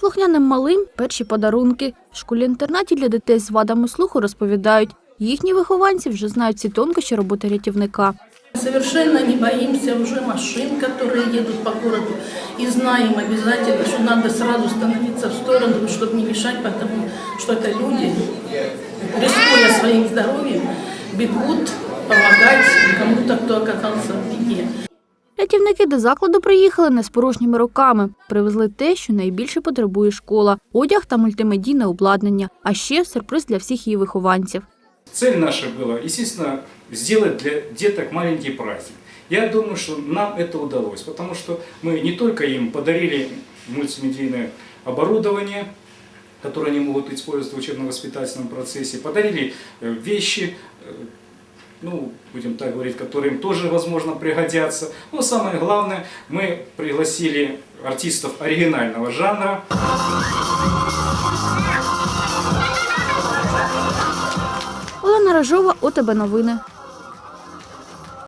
Слухняним малим перші подарунки. В школі-інтернаті для дітей з вадами слуху розповідають. Їхні вихованці вже знають всі тонкощі роботи рятівника. Совершенно не боимся уже машин, которые едут по городу. И знаем обязательно, что надо сразу становиться в сторону, чтобы не мешать, потому что это люди, рискуя своим здоровьем, бегут помогать кому-то, Рятівники до закладу приїхали не з порожніми руками. Привезли те, що найбільше потребує школа – одяг та мультимедійне обладнання, а ще сюрприз для всіх її вихованців. Цель наша была, естественно, сделать для деток маленький праздник. Я думаю, что нам это удалось, потому что мы не только им подарили мультимедийное оборудование, которое они могут использовать в учебно-воспитательном процессе, подарили э, вещи, э, ну, будем так говорить, которые им тоже, возможно, пригодятся. Но самое главное, мы пригласили артистов оригинального жанра, Олена Рожова, ОТБ новини.